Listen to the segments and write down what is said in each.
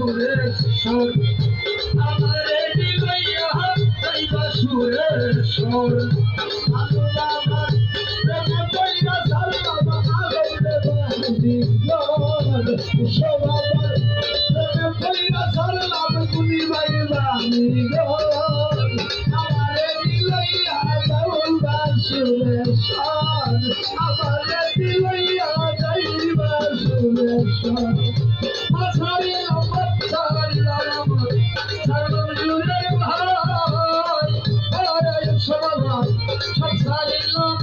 সুরেশ্বর আমারে দিলইয়া যাইবা সুরেশ্বর আমার সব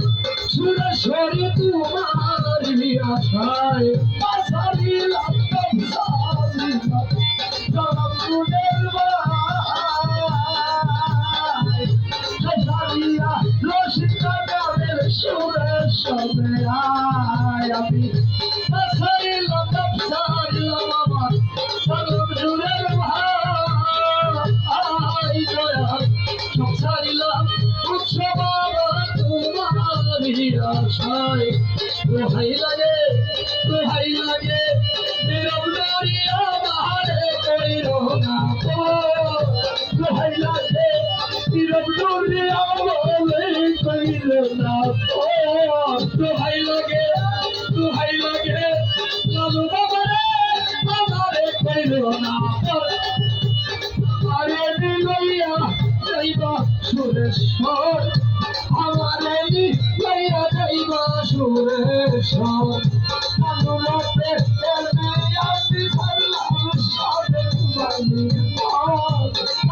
সুরে সরে তোমার আশায় লাগে দোহাই লাগে নীরব নারিয়া বাহারে কইর না দোহাই লাগে, নীরব নারিয়া বলে কইর না দোহাই আমারে দিলইয়া যাইবা সুরেশ্বর অনুরাতে এমনি আসি সাল্লাম বানি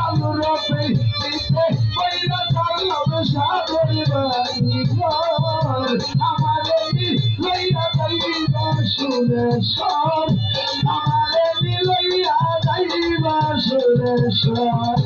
অনুরাতে দিতে কইরা সাল্লাম সাথে বানি আমারে দিলইয়া যাইবা সুরেশ্বর আমারে দিলইয়া যাইবা সুরেশ্বর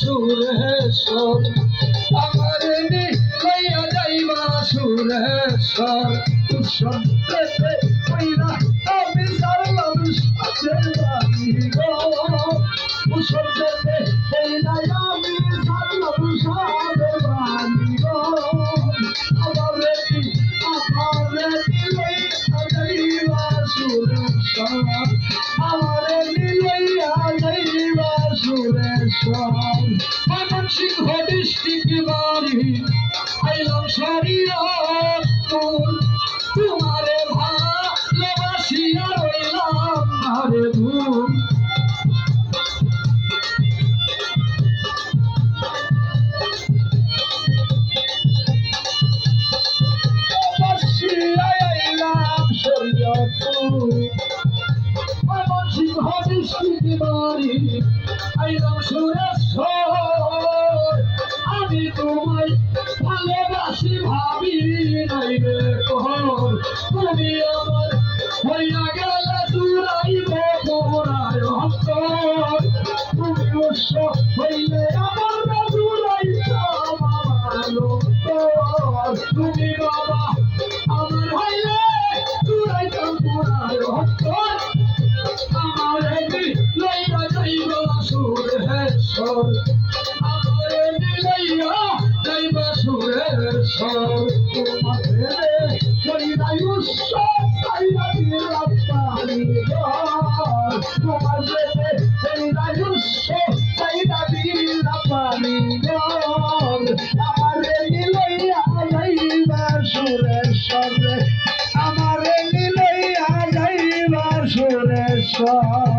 সুরেশ্বর আমারে লইয়া যাইবা সুরেশ্বর সত্যতে তোমারে ভালোবাসিয়া রইলাম আরে ভুল। বাসিয়া আইলাম শরীয়তপুর। মদন তুমি উৎস হইলে আমার আমার অন্তর তুমি বাবা আমার হইলে দূরাইতাম তোমার অন্তর আমারে লইয়া যাইব সুরেশ্বর আমারে লইয়া যাইব সুরেশ্বর তোমারে লইয়া চাইয়া দিলাম পানি তোমারে আমারে লইয়া যাইব সুরেশ্বর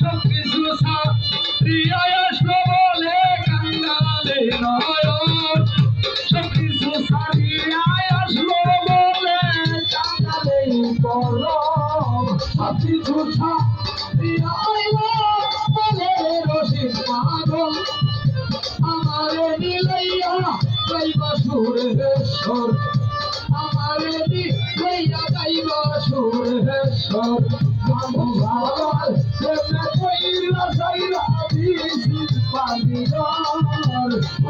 সব কিছু সাথী আসলো বলে কাঙ্গালে নয়